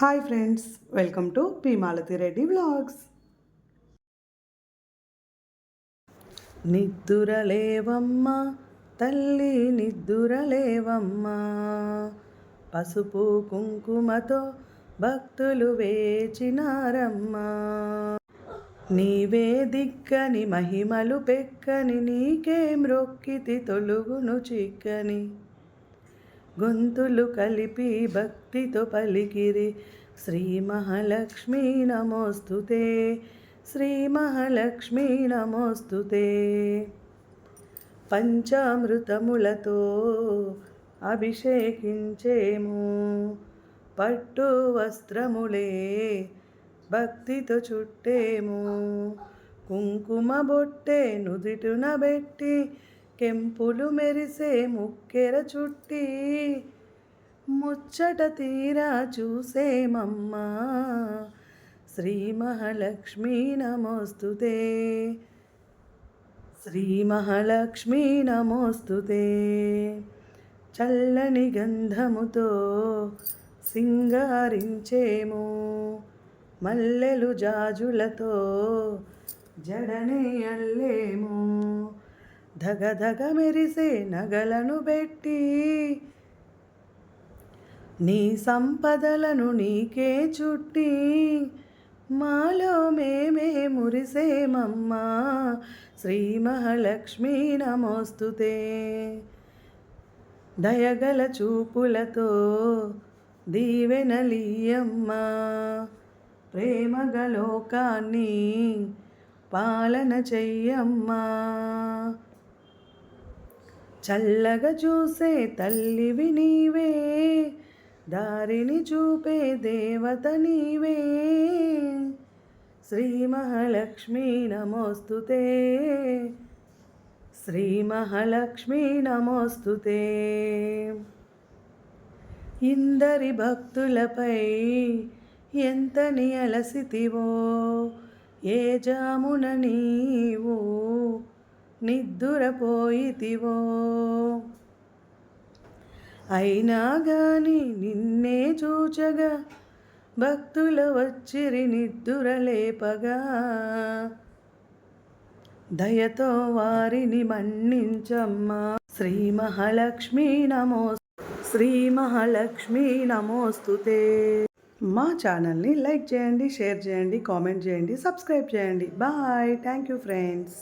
Hi friends welcome to P Malathi Reddy vlogs నిద్దురలేవమ్మ తల్లి నిద్దురలేవమ్మ. పసుపు కుంకుమతో భక్తులు వేచినారమ్మా. నీవే దిక్కని మహిమలు పెక్కని నీకే మ్రొక్కితి తొలుగును చిక్కని. గొంతులు కలిపి భక్తితో పలికిరి. శ్రీ మహాలక్ష్మీ నమోస్తుతే. శ్రీ మహాలక్ష్మీ నమోస్తుతే. పంచామృతములతో అభిషేకించేము. పట్టు వస్త్రములే భక్తితో చుట్టేము. కుంకుమ బొట్టే నుదిటున పెట్టి కెంపులు మెరిసే ముక్కెర చుట్టి ముచ్చట తీరా చూసేమమ్మా శ్రీ మహాలక్ష్మీ నమోస్తుతే. శ్రీ మహాలక్ష్మీ నమోస్తుతే. చల్లని గంధముతో సింగారించేము. మల్లెలు జాజులతో జడని అల్ల ధగధగ మెరిసే నగలను పెట్టి నీ సంపదలను నీకే చుట్టి మాలో మేమే మురిసేమమ్మా. శ్రీ మహాలక్ష్మీ నమోస్తుతే. దయగల చూపులతో దీవెనలీయమ్మా ప్రేమగలోకాన్ని పాలన చెయ్యమ్మా. చల్లగా చూసే తల్లివి నీవే దారిని చూపే దేవత నీవే. శ్రీ మహాలక్ష్మీ నమోస్తుతే శ్రీ మహాలక్ష్మీ నమోస్తుతే. ఇందరి భక్తులపై ఎంతని అలసితివో ఏ జామున నీవో నిద్దురపోయితివో అయినా గాని నిన్నే చూచగా భక్తుల వచ్చిరి నిద్దురలేపగా. దయతో వారిని మన్నించమ్మా. శ్రీ మహాలక్ష్మీ నమో శ్రీ మహాలక్ష్మీ నమోస్తుతే. మా ఛానల్ని లైక్ చేయండి షేర్ చేయండి కామెంట్ చేయండి సబ్స్క్రైబ్ చేయండి. బాయ్. Thank you friends.